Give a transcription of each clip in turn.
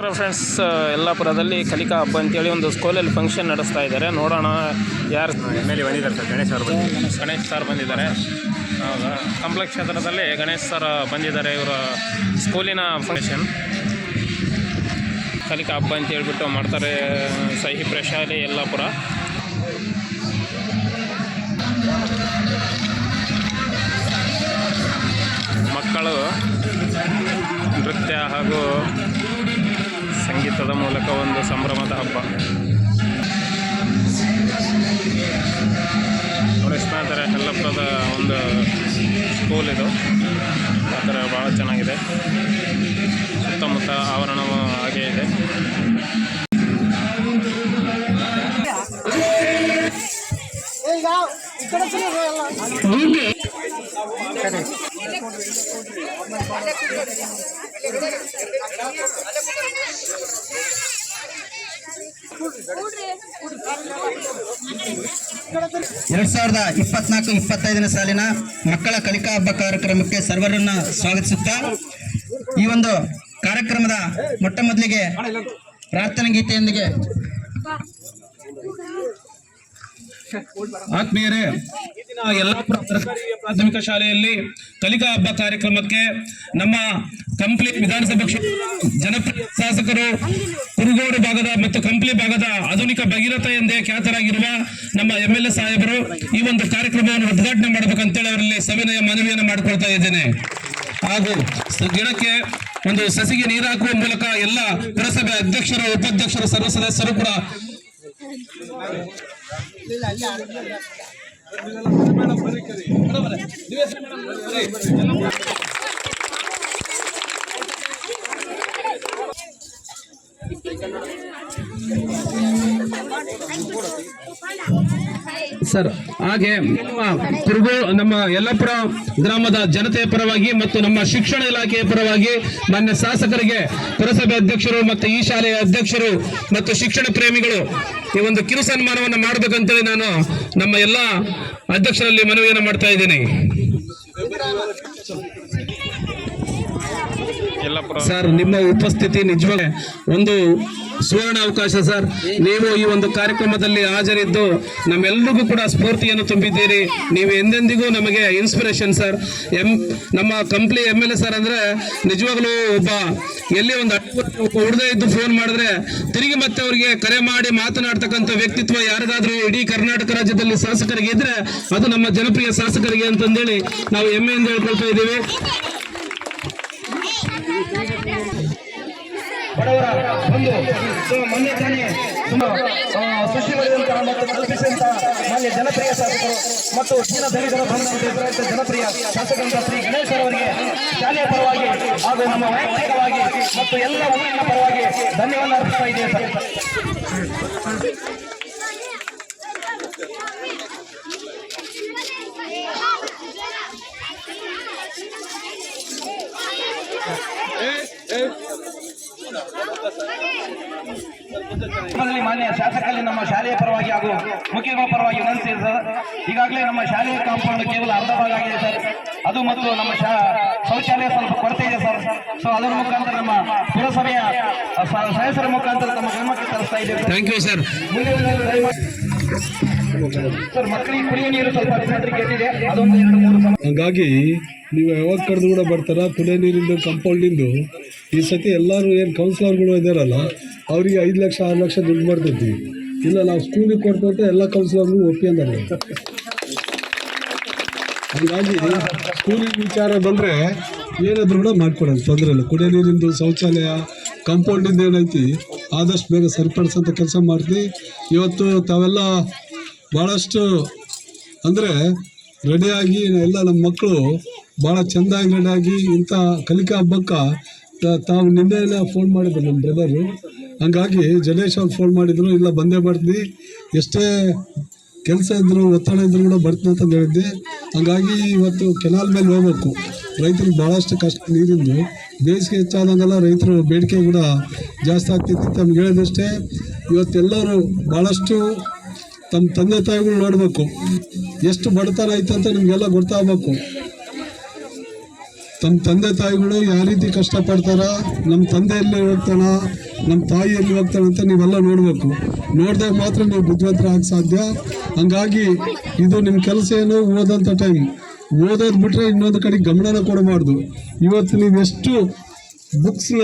Friends ಯಲ್ಲಾಪುರದಲ್ಲಿ ಕಲಿಕಾ ಹಬ್ಬ ಅಂತೇಳಿ ಒಂದು ಸ್ಕೂಲಲ್ಲಿ ಫಂಕ್ಷನ್ ನಡೆಸ್ತಾ ಇದ್ದಾರೆ. ನೋಡೋಣ ಯಾರು ಎಂ ಎಲ್ ಎ ಬಂದಿದ್ದಾರೆ ಸರ್ ಗಣೇಶ್ ಅವರು ಬಂದಿದ್ದಾರೆ. ಗಣೇಶ್ ಸರ್ ಬಂದಿದ್ದಾರೆ. ಹೌದಾ? ಕಂಪ್ಲೆಕ್ಸ್ ಕ್ಷೇತ್ರದಲ್ಲಿ ಗಣೇಶ್ ಸರ್ ಬಂದಿದ್ದಾರೆ ಇವರ ಸ್ಕೂಲಿನ ಫಂಕ್ಷನ್ ಕಲಿಕಾ ಹಬ್ಬ ಅಂತ ಹೇಳ್ಬಿಟ್ಟು ಮಾಡ್ತಾರೆ ಸಹಿ ಪ್ರಶಾಲೆ ಯಲ್ಲಾಪುರ. ಮಕ್ಕಳು ನೃತ್ಯ ಹಾಗೂ ಸಂಗೀತದ ಮೂಲಕ ಒಂದು ಸಂಭ್ರಮದ ಹಬ್ಬ. ನೋಡಿಸ್ತಾ ಹೆಲ್ಲಪ್ಪದ ಒಂದು ಸ್ಕೂಲ್ ಇದು. ಆ ಥರ ಭಾಳ ಚೆನ್ನಾಗಿದೆ. ಸುತ್ತಮುತ್ತ ಆವರಣವು ಹಾಗೆ ಇದೆ ಈಗ ಈ ಕಡೆ ತಿರುಗು ಎಲ್ಲ. ಎರಡ್ ಸಾವಿರದ ಇಪ್ಪತ್ನಾಲ್ಕು, ಇಪ್ಪತ್ತೈದನೇ ಸಾಲಿನ ಮಕ್ಕಳ ಕಲಿಕಾ ಹಬ್ಬ ಕಾರ್ಯಕ್ರಮಕ್ಕೆ ಸರ್ವರನ್ನ ಸ್ವಾಗತಿಸುತ್ತಾ, ಈ ಒಂದು ಕಾರ್ಯಕ್ರಮದ ಮೊಟ್ಟ ಮೊದಲಿಗೆ ಪ್ರಾರ್ಥನಾ ಗೀತೆಯೊಂದಿಗೆ. ಆತ್ಮೀಯರೇ ಯಲ್ಲಾಪುರ ಸರ್ಕಾರಿ ಪ್ರಾಥಮಿಕ ಶಾಲೆಯಲ್ಲಿ ಕಲಿಕಾ ಹಬ್ಬ ಕಾರ್ಯಕ್ರಮಕ್ಕೆ ನಮ್ಮ ಕಂಪ್ಲಿ ವಿಧಾನಸಭಾ ಕ್ಷೇತ್ರದ ಜನಪ್ರಿಯ ಶಾಸಕರು ಕುರುಗೋಡು ಭಾಗದ ಮತ್ತು ಕಂಪ್ಲಿ ಭಾಗದ ಆಧುನಿಕ ಭಗೀರಥ ಎಂದೇ ಖ್ಯಾತರಾಗಿರುವ ನಮ್ಮ ಎಂ ಎಲ್ ಎ ಸಾಹೇಬರು ಈ ಒಂದು ಕಾರ್ಯಕ್ರಮವನ್ನು ಉದ್ಘಾಟನೆ ಮಾಡಬೇಕಂತೇಳಿ ಅವರಲ್ಲಿ ಸವಿನಯ ಮನವಿಯನ್ನು ಮಾಡಿಕೊಳ್ತಾ ಇದ್ದೇನೆ. ಹಾಗೂ ಗಿಡಕ್ಕೆ ಒಂದು ಸಸಿಗೆ ನೀರಾಕುವ ಮೂಲಕ ಎಲ್ಲ ಪುರಸಭೆ ಅಧ್ಯಕ್ಷರು, ಉಪಾಧ್ಯಕ್ಷರು, ಸರ್ವ ಸದಸ್ಯರು ಕೂಡ ಮೇಡಮ್ ಸರ್, ಹಾಗೆ ನಮ್ಮ ತಿರುಗು, ನಮ್ಮ ಯಲ್ಲಪುರ ಗ್ರಾಮದ ಜನತೆಯ ಪರವಾಗಿ ಮತ್ತು ನಮ್ಮ ಶಿಕ್ಷಣ ಇಲಾಖೆಯ ಪರವಾಗಿ ಮಾನ್ಯ ಶಾಸಕರಿಗೆ ಪುರಸಭೆ ಅಧ್ಯಕ್ಷರು ಮತ್ತು ಈ ಶಾಲೆಯ ಅಧ್ಯಕ್ಷರು ಮತ್ತು ಶಿಕ್ಷಣ ಪ್ರೇಮಿಗಳು ಈ ಒಂದು ಕಿರು ಸನ್ಮಾನವನ್ನು ಮಾಡಬೇಕಂತೇಳಿ ನಾನು ನಮ್ಮ ಎಲ್ಲ ಅಧ್ಯಕ್ಷರಲ್ಲಿ ಮನವಿಯನ್ನು ಮಾಡ್ತಾ ಇದ್ದೀನಿ. ಸರ್, ನಿಮ್ಮ ಉಪಸ್ಥಿತಿ ನಿಜವಾಗ ಒಂದು ಸುವರ್ಣ ಅವಕಾಶ, ಸರ್. ನೀವು ಈ ಒಂದು ಕಾರ್ಯಕ್ರಮದಲ್ಲಿ ಹಾಜರಿದ್ದು ನಮ್ಮೆಲ್ಲರಿಗೂ ಕೂಡ ಸ್ಫೂರ್ತಿಯನ್ನು ತುಂಬಿದ್ದೀರಿ. ನೀವು ಎಂದೆಂದಿಗೂ ನಮಗೆ ಇನ್ಸ್ಪಿರೇಷನ್ ಸರ್ ಎಂ, ನಮ್ಮ Kampli M L A sir ಅಂದರೆ ನಿಜವಾಗ್ಲೂ ಒಬ್ಬ ಎಲ್ಲಿ ಒಂದು ಹುಡುಗ ಇದ್ದು ಫೋನ್ ಮಾಡಿದ್ರೆ ತಿರುಗಿ ಮತ್ತೆ ಅವರಿಗೆ ಕರೆ ಮಾಡಿ ಮಾತನಾಡ್ತಕ್ಕಂಥ ವ್ಯಕ್ತಿತ್ವ ಯಾರಿಗಾದ್ರೂ ಇಡೀ ಕರ್ನಾಟಕ ರಾಜ್ಯದಲ್ಲಿ ಶಾಸಕರಿಗೆ ಇದ್ರೆ ಅದು ನಮ್ಮ ಜನಪ್ರಿಯ ಶಾಸಕರಿಗೆ ಅಂತಂದೇಳಿ ನಾವು ಹೆಮ್ಮೆಯಿಂದ ಹೇಳ್ಕೊಳ್ತಾ ಇದ್ದೀವಿ. ಬಡವರ ಒಂದು ಮೊನ್ನೆ ತಾನೇ ತುಂಬಾ ಸೃಷ್ಟಿ ಮಾಡಿದಂತಹ ಮತ್ತು ಕಲ್ಪಿಸಿದಂತಹ ಮಾನ್ಯ ಜನಪ್ರಿಯ ಶಾಸಕರು ಮತ್ತು ದೀನ ದಲಿತರ ಬಂಧುವಂತ ಜನಪ್ರಿಯ ಶಾಸಕರಂತ ಶ್ರೀ ಗಣೇಶ್ ಅವರಿಗೆ ಶಾಲೆಯ ಪರವಾಗಿ ಹಾಗೂ ನಮ್ಮ ವೈಯಕ್ತಿಕವಾಗಿ ಮತ್ತು ಎಲ್ಲ ಊರಿನ ಪರವಾಗಿ ಧನ್ಯವಾದ ಅರ್ಪಿಸ್ತಾ ಇದ್ದೇವೆ ಸರ್ ಮೊದಲನೇ ಮಾನ್ಯ ಶಾಸಕರಲ್ಲಿ ನಮ್ಮ ಶಾಲೆಯ ಪರವಾಗಿ ಹಾಗೂ ಮುಖ್ಯಗಳ ಪರವಾಗಿ ವಿನಂತಿಸಿದೆ ಸರ್ ಈಗಾಗಲೇ ನಮ್ಮ ಶಾಲೆಯ ಕಾಂಪೌಂಡ್ ಕೇವಲ ಅರ್ಧ ಭಾಗ ಆಗಿದೆ ಸರ್. ಅದು ಮತ್ತು ನಮ್ಮ ಶಾ ಶೌಚಾಲಯ ಸ್ವಲ್ಪ ಕೊರತೆ ಇದೆ ಸರ್. ಸೊ ಅದರ ಮುಖಾಂತರ ನಮ್ಮ ಪುರಸಭೆಯ ಸದಸ್ಯರ ಮುಖಾಂತರ ತಮ್ಮ ಗಮನಕ್ಕೆ ತರಿಸ್ತಾ ಇದ್ದೇವೆ ಸರ್. ಥ್ಯಾಂಕ್ ಯು ಸರ್ ಮಕ್ಕಳಿಗೆ ಕುಡಿಯುವ ನೀರು ಸ್ವಲ್ಪ ಅದೊಂದು ಎರಡು ಮೂರು ಹಂಗಾಗಿ ನೀವು ಯಾವಾಗ ಕರೆದು ಕೂಡ ಬರ್ತಾರ? ಕುಡಿಯೋ ನೀರಿಂದು ಕಂಪೌಂಡಿಂದು ಈ ಸತಿ ಎಲ್ಲರೂ ಏನು ಕೌನ್ಸಿಲರ್ಗಳು ಇದ್ದಾರಲ್ಲ ಅವರಿಗೆ ಐದು ಲಕ್ಷ ಆರು ಲಕ್ಷ ದುಡ್ಡು ಮಾಡ್ತಿದ್ವಿ. ಇಲ್ಲ, ನಾವು ಸ್ಕೂಲಿಗೆ ಕೊಡ್ತಂತ ಎಲ್ಲ ಕೌನ್ಸಿಲರ್ಗಳು ಒಪ್ಪಿ ಹಾಗಾಗಿ ಸ್ಕೂಲಿನ ವಿಚಾರ ಬಂದರೆ ಏನಾದರೂ ಕೂಡ ಮಾಡ್ಕೊಡೋದು, ತೊಂದರೆ ಇಲ್ಲ. ಕುಡಿಯೋ ನೀರಿಂದು ಶೌಚಾಲಯ ಕಂಪೌಂಡಿಂದ ಏನೈತಿ, ಆದಷ್ಟು ಬೇಗ ಸರಿಪಡಿಸೋಂಥ ಕೆಲಸ ಮಾಡ್ತೀವಿ ಇವತ್ತು ತಾವೆಲ್ಲ ಭಾಳಷ್ಟು ಅಂದರೆ ರೆಡಿಯಾಗಿ ಎಲ್ಲ ನಮ್ಮ ಮಕ್ಕಳು ಭಾಳ ಚೆಂದಾಗಿ ರೆಡಿಯಾಗಿ ಇಂಥ ಕಲಿಕಾ ಹಬ್ಬಕ್ಕೆ ತಾವು ನಿನ್ನೆ ಫೋನ್ ಮಾಡಿದ್ರು ನಮ್ಮ ಬ್ರದರು ಹಂಗಾಗಿ ಜನೇಶ್ ಅವ್ರು ಫೋನ್ ಮಾಡಿದ್ರು, ಇಲ್ಲ ಬಂದೇ ಬರ್ತೀನಿ ಎಷ್ಟೇ ಕೆಲಸ ಇದ್ರು, ಒತ್ತಡ ಇದ್ರು ಕೂಡ ಬರ್ತೀನಿ ಅಂತ ಹೇಳಿದ್ದೆ. ಹಂಗಾಗಿ ಇವತ್ತು ಕೆನಾಲ್ ಮೇಲೆ ಹೋಗ್ಬೇಕು. ರೈತರಿಗೆ ಭಾಳಷ್ಟು ಕಷ್ಟ ನೀರಿಂದು ಬೇಸಿಗೆ ಹೆಚ್ಚಾದಂಗೆಲ್ಲ ರೈತರು ಬೇಡಿಕೆ ಕೂಡ ಜಾಸ್ತಿ ಆಗ್ತಿತ್ತು ತಮ್ಗೆ ಹೇಳಿದಷ್ಟೇ. ಇವತ್ತೆಲ್ಲರೂ ಭಾಳಷ್ಟು ತಮ್ಮ ತಂದೆ ತಾಯಿಗಳು ನೋಡಬೇಕು. ಎಷ್ಟು ಬಡತನ ಐತೆ ಅಂತ ನಿಮಗೆಲ್ಲ ಗೊತ್ತಾಗಬೇಕು. ತಮ್ಮ ತಂದೆ ತಾಯಿಗಳು ಯಾವ ರೀತಿ ಕಷ್ಟಪಡ್ತಾರ ನಮ್ಮ ತಂದೆ ಹೋಗ್ತಾನ? ನಮ್ಮ ತಾಯಿ ಎಲ್ಲಿ ಹೋಗ್ತಾಳೆ ಅಂತ ನೀವೆಲ್ಲ ನೋಡಬೇಕು. ನೋಡಿದಾಗ ಮಾತ್ರ ನೀವು ಬುದ್ಧಿವಂತರಾಗಕ್ಕೆ ಸಾಧ್ಯ. ಹಂಗಾಗಿ ಇದು ನಿಮ್ಮ ಕೆಲಸ ಏನು? ಓದೋಂಥ ಟೈಮ್ ಓದೋದು ಬಿಟ್ಟರೆ ಇನ್ನೊಂದು ಕಡೆ ಗಮನನ ಕೊಡಬಾರ್ದು ಇವತ್ತು ನೀವು ಎಷ್ಟು ಬುಕ್ಸ್ನ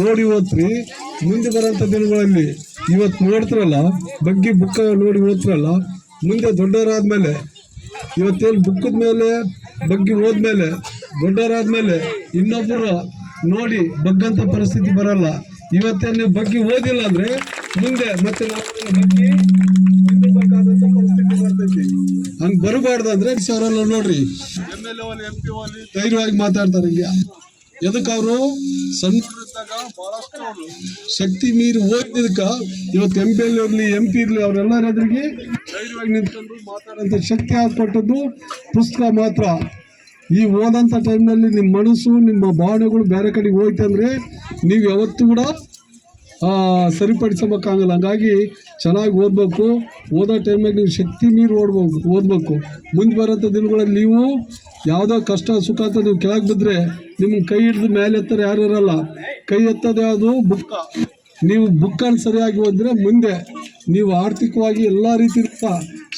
ನೋಡಿ ಓದ್ರಿ ಮುಂದೆ ಬರೋಂಥ ದಿನಗಳಲ್ಲಿ ಇವತ್ತು ನೋಡ್ತಿರಲ್ಲ, ಬಗ್ಗೆ ಬುಕ್ ನೋಡಿ ಓದ್ತಿರಲ್ಲ ಮುಂದೆ ದೊಡ್ಡವರಾದ್ಮೇಲೆ, ಇವತ್ತೇನು ಬುಕ್ಕದ ಮೇಲೆ, ಬಗ್ಗೆ ದೊಡ್ಡವರಾದ ಮೇಲೆ ಇನ್ನೊಬ್ಬರು ನೋಡಿ ಬಗ್ಗಂಥ ಪರಿಸ್ಥಿತಿ ಬರಲ್ಲ. ಇವತ್ತೇನು ನೀವು ಬಗ್ಗೆ ಓದಿಲ್ಲ ಅಂದ್ರೆ ಮುಂದೆ ಮತ್ತೆ ನಾವು ಅದನ್ನ ಬಗ್ಗಿ ಹಿಂದಕ್ಕಾದಂಥ ಪರಿಸ್ಥಿತಿ ಬರ್ತೈತಿ. ಹಂಗೆ ಬರಬಾರ್ದು ಅಂದ್ರೆ ಅವರೆಲ್ಲ ನೋಡ್ರಿ. ಧೈರ್ಯವಾಗಿ ಮಾತಾಡ್ತಾರೆ ಹಿಂಗೆ ಎದಕ್ಕೆ ಅವರು? ಸಣ್ಣ ಶಕ್ತಿ ಮೀರಿ ಓದಿದಕ್ಕ ಇವತ್ತು ಎಂ ಪಿ ಎಲ್ ಇರಲಿ ಎಂ ಪಿ ಇರಲಿ ಅವರೆಲ್ಲರ ಎದುರಿಗೆ ಧೈರ್ಯವಾಗಿ ನಿಂತ್ಕೊಂಡು ಮಾತಾಡೋಂಥ ಶಕ್ತಿ ಆಗ್ಕೊಟ್ಟದ್ದು ಪುಸ್ತಕ ಮಾತ್ರ. ಈ ಓದಂಥ ಟೈಮ್ನಲ್ಲಿ ನಿಮ್ಮ ಮನಸ್ಸು, ನಿಮ್ಮ ಭಾವನೆಗಳು ಬೇರೆ ಕಡೆಗೆ ಹೋಯ್ತಂದ್ರೆ ನೀವು ಯಾವತ್ತೂ ಕೂಡ ಸರಿಪಡಿಸಬೇಕಾಗಲ್ಲ. ಹಂಗಾಗಿ ಚೆನ್ನಾಗಿ ಓದಬೇಕು. ಓದೋ ಟೈಮಲ್ಲಿ ನೀವು ಶಕ್ತಿ ಮೀರಿ ಓಡ್ಬೇಕು ಓದಬೇಕು. ಮುಂದೆ ಬರೋಂಥ ದಿನಗಳಲ್ಲಿ ನೀವು ಯಾವುದೋ ಕಷ್ಟ, ಸುಖ ಅಂತ ನೀವು ಕೆಳಗೆ ಬಿದ್ದರೆ ನಿಮ್ಮ ಕೈ ಹಿಡಿದು ಮೇಲೆ ಎತ್ತರ ಯಾರು ಇರಲ್ಲ. ಕೈ ಎತ್ತೋದು ಯಾವುದು ಬುಕ್ಕ ನೀವು ಬುಕ್ಕನ್ನು ಸರಿಯಾಗಿ ಓದಿದ್ರೆ ಮುಂದೆ ನೀವು ಆರ್ಥಿಕವಾಗಿ ಎಲ್ಲ ರೀತಿಯಿಂದ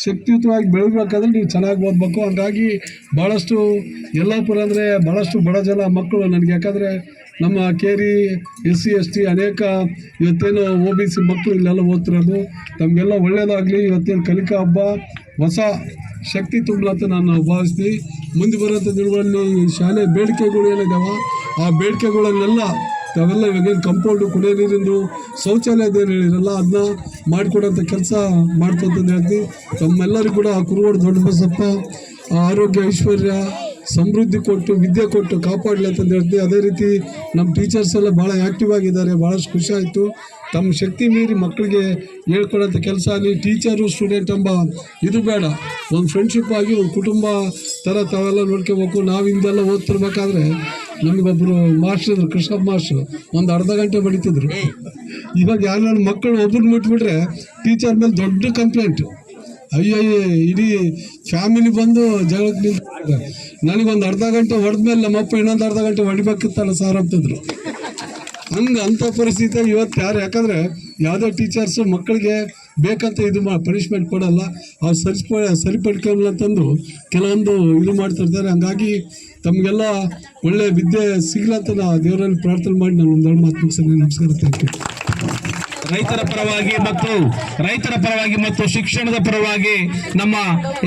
ಶಕ್ತಿಯುತವಾಗಿ ಬೆಳಿಬೇಕಾದ್ರೆ ನೀವು ಚೆನ್ನಾಗಿ ಓದಬೇಕು. ಹಂಗಾಗಿ ಭಾಳಷ್ಟು ಯಲ್ಲಾಪುರ ಅಂದರೆ ಭಾಳಷ್ಟು ಬಡ ಜನ ಮಕ್ಕಳು ನನಗೆ. ಯಾಕಂದರೆ ನಮ್ಮ ಕೇರಿ ಎಸ್ ಸಿ ಎಸ್ ಟಿ ಅನೇಕ ಇವತ್ತೇನು ಒ ಬಿ ಸಿ ಮಕ್ಕಳು ಇಲ್ಲೆಲ್ಲ ಓದ್ತಿರೋದು. ತಮಗೆಲ್ಲ ಒಳ್ಳೆಯದಾಗಲಿ ಇವತ್ತೇನು ಕಲಿಕಾ ಹಬ್ಬ, ಹೊಸ ಶಕ್ತಿ ತುಂಬಲಂತ ನಾನು ಭಾವಿಸ್ತೀನಿ. ಮುಂದೆ ಬರೋಂಥ ದಿನಗಳಲ್ಲಿ ಶಾಲೆ ಬೇಡಿಕೆಗಳು ಏನಿದ್ದಾವೆ ಆ ಬೇಡಿಕೆಗಳನ್ನೆಲ್ಲ ತಾವೆಲ್ಲ ಇವಾಗೇನು ಕಂಪೌಂಡು ಕುಡಿಯೋ ನೀರಿಂದು ಶೌಚಾಲಯದೇನು ಹೇಳಿರಲ್ಲ ಅದನ್ನ ಮಾಡಿಕೊಡೋಂಥ ಕೆಲಸ ಮಾಡ್ತಂತ ಹೇಳ್ತೀವಿ ತಮ್ಮೆಲ್ಲರಿಗೂ ಕೂಡ ಕುರುಗೋಡು ದೊಡ್ಡ ಬಸಪ್ಪ ಆರೋಗ್ಯ ಐಶ್ವರ್ಯ ಸಮೃದ್ಧಿ ಕೊಟ್ಟು, ವಿದ್ಯೆ ಕೊಟ್ಟು ಕಾಪಾಡಲಿ ಅಂತ ಹೇಳ್ತೀವಿ. ಅದೇ ರೀತಿ ನಮ್ಮ ಟೀಚರ್ಸ್ ಎಲ್ಲ ಭಾಳ ಆ್ಯಕ್ಟಿವ್ ಆಗಿದ್ದಾರೆ, ಭಾಳಷ್ಟು ಖುಷಿ ಆಯಿತು. ತಮ್ಮ ಶಕ್ತಿ ಮೀರಿ ಮಕ್ಕಳಿಗೆ ಹೇಳ್ಕೊಡೋಂಥ ಕೆಲಸ ಆಗಲಿ ಟೀಚರು ಸ್ಟೂಡೆಂಟ್ ಎಂಬ ಇದು ಬೇಡ. ಒಂದು ಫ್ರೆಂಡ್ಶಿಪ್ ಆಗಿ, ಒಂದು ಕುಟುಂಬ ಥರ ತಾವೆಲ್ಲ ನೋಡ್ಕೋಬೇಕು ನಾವು ಹಿಂದೆಲ್ಲ ಓದ್ತಿರ್ಬೇಕಾದ್ರೆ ನಮಗೊಬ್ಬರು ಮಾಸ್ಟರ್ ಇದ್ರು, ಕೃಷ್ಣಪ್ಪ ಮಾಸ್ಟ್ರು. ಒಂದು ಅರ್ಧ ಗಂಟೆ ಬಡಿತಿದ್ರು ಇವಾಗ ಯಾರು ಮಕ್ಕಳು ಒಬ್ಬರು ಮುಟ್ಬಿಟ್ರೆ ಟೀಚರ್ ಮೇಲೆ ದೊಡ್ಡ ಕಂಪ್ಲೇಂಟ್ ಅಯ್ಯೋ ಇಡೀ ಫ್ಯಾಮಿಲಿ ಬಂದು ಜಗಳಕ್ಕೆ ನನಗೊಂದು ಅರ್ಧ ಗಂಟೆ ಹೊಡೆದ್ಮೇಲೆ ನಮ್ಮಪ್ಪ ಇನ್ನೊಂದು ಅರ್ಧ ಗಂಟೆ ಹೊಡಿಬೇಕಿತ್ತಲ್ಲ ಸಾರ್ ಅಂತಿದ್ರು. ಹಂಗೆ ಅಂಥ ಪರಿಸ್ಥಿತಿ ಇವತ್ತು ಯಾರು? ಯಾಕಂದರೆ ಯಾವುದೇ ಟೀಚರ್ಸು ಮಕ್ಕಳಿಗೆ ಬೇಕಂತ ಇದು ಮಾ ಪನಿಷ್ಮೆಂಟ್ ಕೊಡಲ್ಲ. ಅವ್ರು ಸರಿಸ್ಪ ಸರಿಪಡ್ಕೊಳ್ಳಲ್ಲ ಅಂತಂದು ಕೆಲವೊಂದು ಇದು ಮಾಡ್ತಿರ್ತಾರೆ. ಹಂಗಾಗಿ ತಮಗೆಲ್ಲ ಒಳ್ಳೆ ವಿದ್ಯೆ ಸಿಗ್ಲಂತ ನಾ ದೇವರಲ್ಲಿ ಪ್ರಾರ್ಥನೆ ಮಾಡಿ ನಾನು ಒಂದೆರಡು ಮಾತು ಮುಗಿಸ್ತೀನಿ. ನಮಸ್ಕಾರ ಥ್ಯಾಂಕ್ ಯು ರೈತರ ಪರವಾಗಿ ಮತ್ತು ರೈತರ ಪರವಾಗಿ ಮತ್ತು ಶಿಕ್ಷಣದ ಪರವಾಗಿ ನಮ್ಮ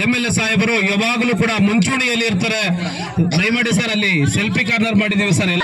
ಎಂ ಎಲ್ ಎ ಸಾಹೇಬರು ಯಾವಾಗಲೂ ಕೂಡ ಮುಂಚೂಣಿಯಲ್ಲಿ ಇರ್ತಾರೆ. ದಯಮಾಡಿ ಸರ್, ಅಲ್ಲಿ ಸೆಲ್ಫಿ ಕಾರ್ನರ್ ಮಾಡಿದ್ದೀವಿ ಸರ್. ಎಲ್ಲ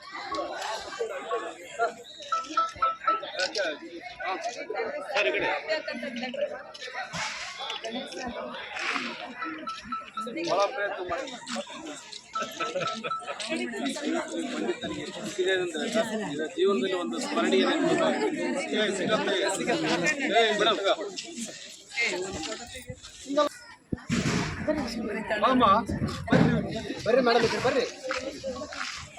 ಜೀವನದಲ್ಲಿ ಒಂದು ಸ್ಮರಣೀಯ ಬರ್ರಿ ಮೇಡಮ್ ಇದ್ರೆ ಬರ್ರಿ